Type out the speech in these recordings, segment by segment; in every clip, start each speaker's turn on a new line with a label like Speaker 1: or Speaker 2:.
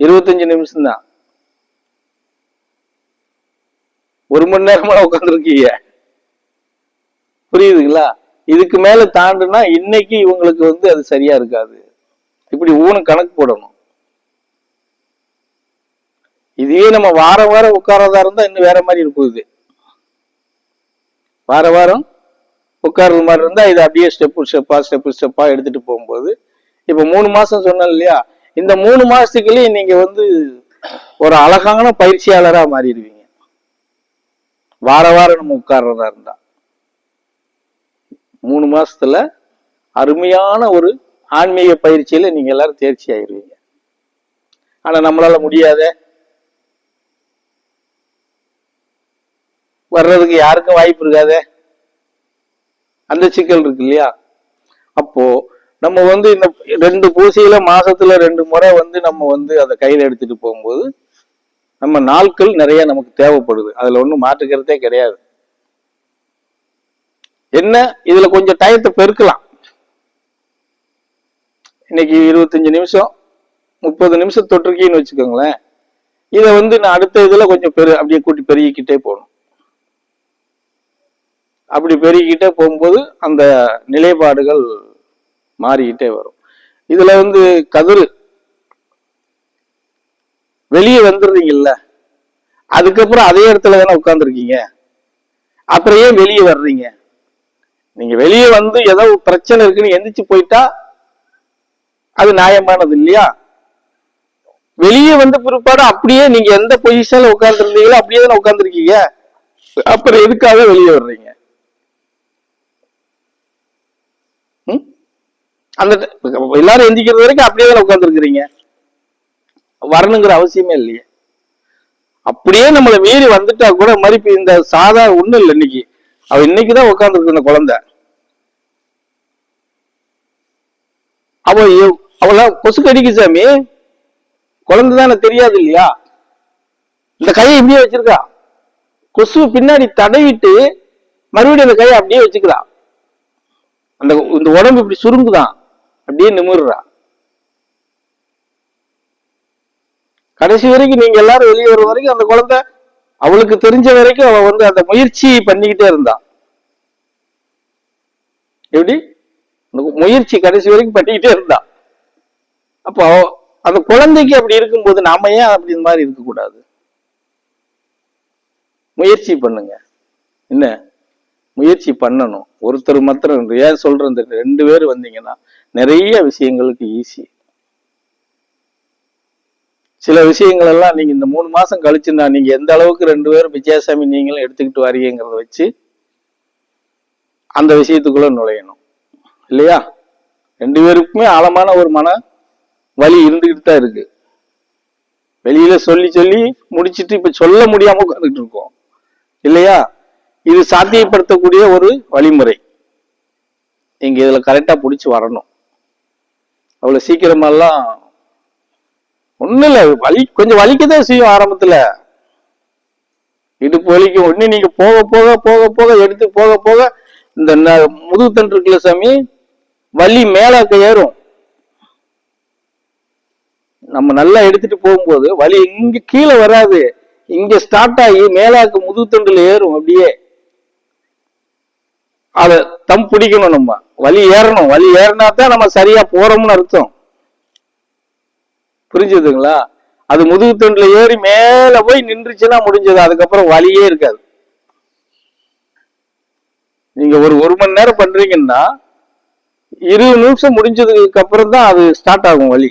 Speaker 1: இருபத்தஞ்சு நிமிஷம் தான் ஒரு மணி நேரமா உட்காந்துருக்கீங்க புரியுதுங்களா? இதுக்கு மேல தாண்டுனா இன்னைக்கு இவங்களுக்கு வந்து அது சரியா இருக்காது. இப்படி ஊன கணக்கு போடணும். இதே நம்ம வாரம் வாரம் உட்காரதா இருந்தா இன்னும் வேற மாதிரி இருக்கும் இது. வார வாரம் உட்கார்றது மாதிரி இருந்தா இது அப்படியே ஸ்டெப் ஸ்டெப்பா ஸ்டெப் ஸ்டெப்பா எடுத்துட்டு போகும்போது இப்ப மூணு மாசம் சொன்னேன் இல்லையா? இந்த மூணு மாசத்துக்குள்ளேயே நீங்க வந்து ஒரு அழகான பயிற்சியாளரா மாறிடுவீங்க. வார வாரம் நம்ம உட்கார்றதா இருந்தா. மூணு மாசத்துல அருமையான ஒரு ஆன்மீக பயிற்சியில நீங்க எல்லாரும் தேர்ச்சி ஆயிடுவீங்க. ஆனா நம்மளால முடியாத வர்றதுக்கு யாருக்கும் வாய்ப்பு இருக்காதே? அந்த சிக்கல் இருக்கு இல்லையா? அப்போ நம்ம வந்து இந்த ரெண்டு பூசையில மாசத்துல ரெண்டு முறை வந்து நம்ம வந்து அதை கையில எடுத்துட்டு போகும்போது நம்ம நாட்கள் நிறைய நமக்கு தேவைப்படுது. அதுல ஒன்றும் மாற்றுக்கிறதே கிடையாது. என்ன? இதுல கொஞ்சம் டயத்தை பெருக்கலாம். இன்னைக்கு இருபத்தஞ்சு நிமிஷம் முப்பது நிமிஷம் தொற்றுக்கின்னு வச்சுக்கோங்களேன். இதை வந்து நான் அடுத்த இதுல கொஞ்சம் பெரு அப்படியே கூட்டி பெருகிக்கிட்டே போகணும். அப்படி பெருகிக்கிட்டே போகும்போது அந்த நிலைப்பாடுகள் மாறிக்கிட்டே வரும். இதுல வந்து கதிர் வெளியே வந்துடுறீங்கல்ல அதுக்கப்புறம் அதே இடத்துல தானே உட்காந்துருக்கீங்க அப்புறம் ஏன் வெளியே வர்றீங்க? நீங்க வெளியே வந்து ஏதோ பிரச்சனை இருக்குன்னு எந்திரிச்சு போயிட்டா அது நியாயமானது இல்லையா? வெளியே வந்த பிற்பாடு அப்படியே நீங்க எந்த பொசிஷன்ல உட்கார்ந்துருந்தீங்களோ அப்படியே தானே உட்காந்துருக்கீங்க அப்புறம் எதுக்காக வெளியே வர்றீங்க? அந்த எல்லாரும் எந்திக்கிறது வரைக்கும் அப்படியே தான் உட்காந்துருக்குறீங்க வரணுங்கிற அவசியமே இல்லையே. அப்படியே நம்மளை மீறி வந்துட்டா கூட மறுப்பு இந்த சாதா ஒண்ணும் இல்லை இன்னைக்கு. அவ இன்னைக்குதான் உட்காந்துருக்கு இந்த குழந்தை. அவ எவ்- அவள கொசு கடிக்கு சாமி. குழந்தை தானே தெரியாது இல்லையா? இந்த கையை இப்படியே வச்சிருக்கா. கொசு பின்னாடி தடவிட்டு மறுபடியும் அந்த கையை அப்படியே வச்சுக்கிறான் அந்த இந்த உடம்பு இப்படி சுருங்குதான் அப்படியே நிமிடுறா கடைசி வரைக்கும் நீங்க எல்லாரும் வெளியே வர வரைக்கும் அந்த குழந்தை அவளுக்கு தெரிஞ்ச வரைக்கும் அவ வந்து அந்த முயற்சி பண்ணிக்கிட்டே இருந்தா. எப்படி? முயற்சி கடைசி வரைக்கும் பண்ணிக்கிட்டே இருந்தா. அப்போ அந்த குழந்தைக்கு அப்படி இருக்கும்போது நாம ஏன் அப்படி இந்த மாதிரி இருக்கக்கூடாது? முயற்சி பண்ணுங்க. என்ன? முயற்சி பண்ணணும். ஒருத்தர் மாத்திரம் ஏன் சொல்றேன் ரெண்டு பேர் வந்தீங்கன்னா நிறைய விஷயங்களுக்கு ஈஸி சில விஷயங்கள் எல்லாம் நீங்க இந்த மூணு மாசம் கழிச்சுன்னா நீங்க எந்த அளவுக்கு ரெண்டு பேரும் விஜயசாமி நீங்களும் எடுத்துக்கிட்டு வரீங்கிறத வச்சு அந்த விஷயத்துக்குள்ள நுழையணும். இல்லையா? ரெண்டு பேருக்குமே ஆழமான ஒரு மன வலி இருந்துகிட்டு தான் இருக்கு. வெளியில சொல்லி சொல்லி முடிச்சிட்டு இப்ப சொல்ல முடியாம உட்காந்துட்டு இருக்கோம். இல்லையா? இது சாத்தியப்படுத்தக்கூடிய ஒரு வழிமுறை. நீங்க இதுல கரெக்டா பிடிச்சி வரணும். அவ்வளவு சீக்கிரமெல்லாம் ஒண்ணும் இல்லை. வலி கொஞ்சம் வலிக்கதான் செய்யும் ஆரம்பத்துல. இடுப்பு வலிக்கும். ஒண்ணு நீங்க போக போக போக போக எடுத்து போக போக இந்த ந- இருக்குல்ல சாமி வலி மேலாக்க ஏறும். நம்ம நல்லா எடுத்துட்டு போகும்போது வலி இங்க கீழே வராது. இங்க ஸ்டார்ட் ஆகி மேலாக்க முதுகுத்தண்டுல ஏறும் அப்படியே. அதை தம் பிடிக்கணும் நம்ம. வலி ஏறணும். வலி ஏறினா தான் நம்ம சரியா போறோம்னு அர்த்தம். புரிஞ்சதுங்களா? அது முதுகு தண்டில் ஏறி மேல போய் நின்றுச்சுன்னா முடிஞ்சது. அதுக்கப்புறம் வலியே இருக்காது. நீங்க ஒரு ஒரு மணி நேரம் பண்றீங்கன்னா இருபது நிமிஷம் முடிஞ்சதுக்கு அப்புறம் தான் அது ஸ்டார்ட் ஆகும் வலி.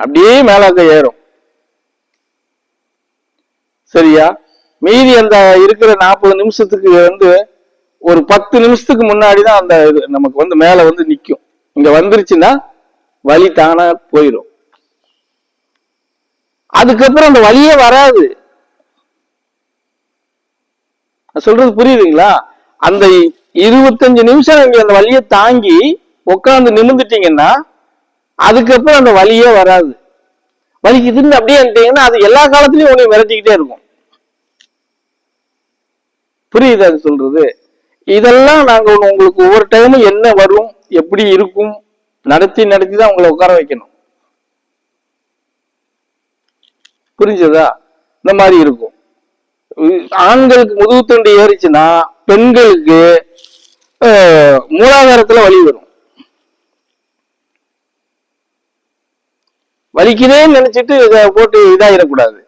Speaker 1: அப்படியே மேலாக்க ஏறும். சரியா? மீதி அந்த இருக்கிற நாற்பது நிமிஷத்துக்கு வந்து ஒரு பத்து நிமிஷத்துக்கு முன்னாடி தான் அந்த இது நமக்கு வந்து மேல வந்து நிக்கும். இங்க வந்துருச்சுன்னா வலி தானா போயிடும் அதுக்கப்புறம் அந்த வலியே வராது. சொல்றது புரியுதுங்களா? அந்த இருபத்தஞ்சு நிமிஷம் நீங்க அந்த வலியை தாங்கி உட்காந்து நிமிந்துட்டீங்கன்னா அதுக்கப்புறம் அந்த வலியே வராது. வலிக்குதுன்னு அப்படியே இருந்தீங்கன்னா அது எல்லா காலத்துலயும் உன்னை மிரட்டிக்கிட்டே இருக்கும். புரியுது அது சொல்றது? இதெல்லாம் நாங்க உங்களுக்கு ஒவ்வொரு டைமும் என்ன வரும் எப்படி இருக்கும் நடத்தி நடத்தி தான் உங்களை உட்கார வைக்கணும். புரிஞ்சதா? இந்த மாதிரி இருக்கும். ஆண்களுக்கு முதுகுத்தண்டு ஏறிச்சுன்னா பெண்களுக்கு மூலாதாரத்துல வலி வரும். வலிக்குதேன்னு நினைச்சிட்டு இதை போட்டு இதாயிடக்கூடாது.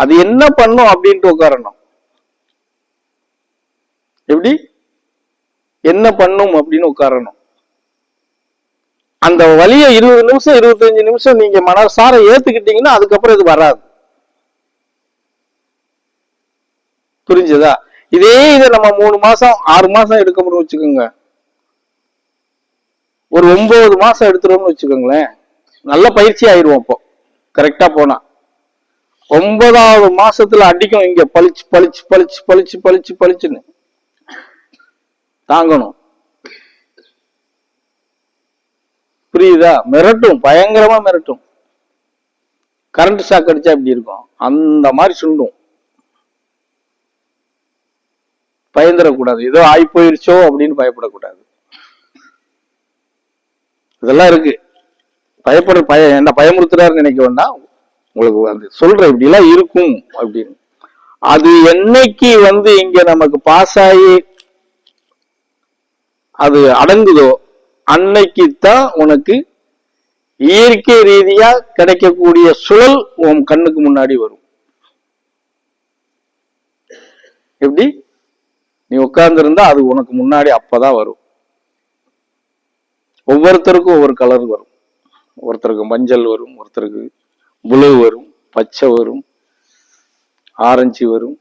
Speaker 1: அது என்ன பண்ணும் அப்படின்ட்டு உட்காரணும். எப்படி? என்ன பண்ணும் அப்படின்னு உட்காரணும். அந்த வழியை இருபது நிமிஷம் இருபத்தஞ்சு நிமிஷம் நீங்க மனசார ஏத்துக்கிட்டீங்கன்னா அதுக்கப்புறம் இது வராது. புரிஞ்சதா? இதே இதை நம்ம மூணு மாசம் ஆறு மாசம் எடுக்க முடியும் வச்சுக்கோங்க. ஒரு ஒன்பது மாசம் எடுத்துருவோம்னு வச்சுக்கோங்களேன். நல்ல பயிற்சி ஆயிடுவோம் அப்போ கரெக்டா போனா. ஒன்பதாவது மாசத்துல அடிக்கும் இங்க பளிச்சு பளிச்சு பளிச்சு பளிச்சு பளிச்சு பளிச்சுன்னு. தாங்கணும். புரியுதா? மிரட்டும். பயங்கரமா மிரட்டும். கரண்ட் ஷாக் அடிச்சா எப்படி இருக்கும்? அந்த மாதிரி சுண்டும். பயந்துடக்கூடாது ஏதோ ஆய் போயிருச்சோ அப்படின்னு பயப்படக்கூடாது. இதெல்லாம் இருக்கு. பயப்பட பய என்ன பயமுறுத்துறாருன்னு நினைக்க வேண்டாம் உங்களுக்கு வந்து சொல்ற இப்படி எல்லாம் இருக்கும் அப்படின்னு. அது என்னைக்கு வந்து இங்க நமக்கு பாஸ் ஆகி அது அடங்குதோ? அன்னைக்கு தான் உனக்கு இயற்கை ரீதியா கிடைக்கக்கூடிய சுழல் உன் கண்ணுக்கு முன்னாடி வரும். எப்படி? நீ உட்கார்ந்துருந்தா அது உனக்கு முன்னாடி அப்பதான் வரும். ஒவ்வொருத்தருக்கும் ஒவ்வொரு கலர் வரும். ஒருத்தருக்கு மஞ்சள் வரும் ஒருத்தருக்கு புளு வரும் பச்சை வரும் ஆரஞ்சு வரும்.